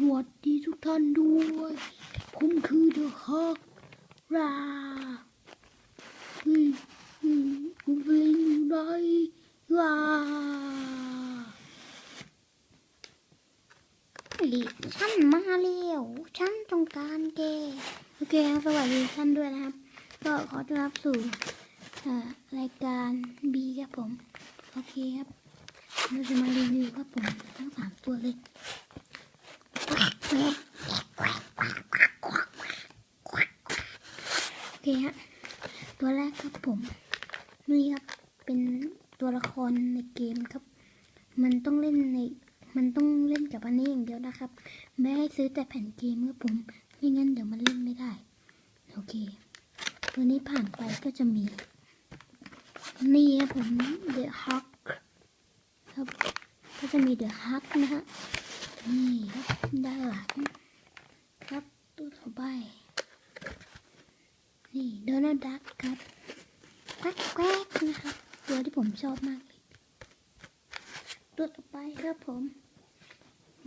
สวัสดีทุกท่านด้วย ผมคือเดอะฮอกราเฮ้ยเฮ้ยคุณเฟลนอยู่ไหนว้าลิฉันมาเร็วฉันต้องการแกโอเคครับสวัสดีท่านด้วยนะครับ ก็ขอต้อนรับสู่อ่อรายการบีครับผม โอเคครับเราจะมารีวิวครับผมทั้งสามตัวเลย โอ เคฮะ ตัวแรกครับผมนี่ครับเป็นตัวละครในเกมครับ มันต้องเล่นใน มันต้องเล่นกับอันนี้อย่างเดียวนะครับ ไม่ให้ซื้อแต่แผ่นเกมครับผมไม่งั้นเดี๋ยวมันเล่นไม่ได้ โอเค ตัวนี้ผ่านไปก็จะมี นี่ครับผม The Hawk ครับ ก็จะมี The Hawk นะฮะ นี่ครับด้านหลัง ครับตัวต่อไป นี่ โดนัลด์ดักครับแควกแควกนะครับตัวที่ผมชอบมากเลยตัวต่อไปครับผม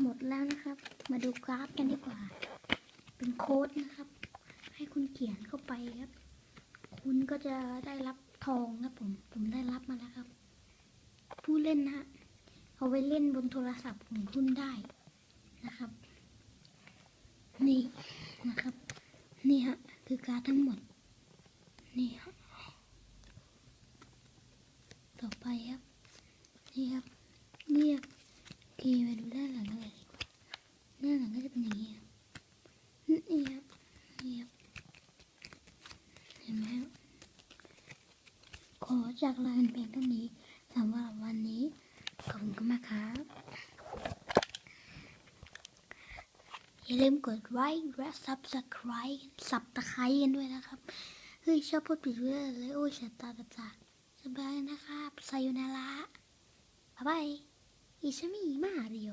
หมดแล้วนะครับ มาดูกราฟกันดีกว่า เป็นโค้ดนะครับ ให้คุณเขียนเข้าไปครับ คุณก็จะได้รับทองครับผม ผมได้รับมาแล้วครับ ผู้เล่นนะฮะเอาไว้เล่นบนโทรศัพท์ของคุณได้นะครับ นี่นะครับ นี่ฮะ คือการทั้งหมด นี่ฮะต่อไปครับนี่ครับเรียกโอเคมาดูด้านหลังกันเลยดีกว่าด้านหลังก็จะเป็นอย่างนี้ครับนี่ครับนี่ครับเห็นไหมครับขอจากลากันเพียงเท่านี้สำหรับวันนี้ขอบคุณมากครับอย่าลืมกดไลค์และ subscribe สับตะไคร้กันด้วยนะครับ ฮ้ยชอบพูดผิดเรื่องเลยโอ้ยฉันตากระจากสบายนะครับไซยูนาระบ๊ายบายอิชามิมาริโอ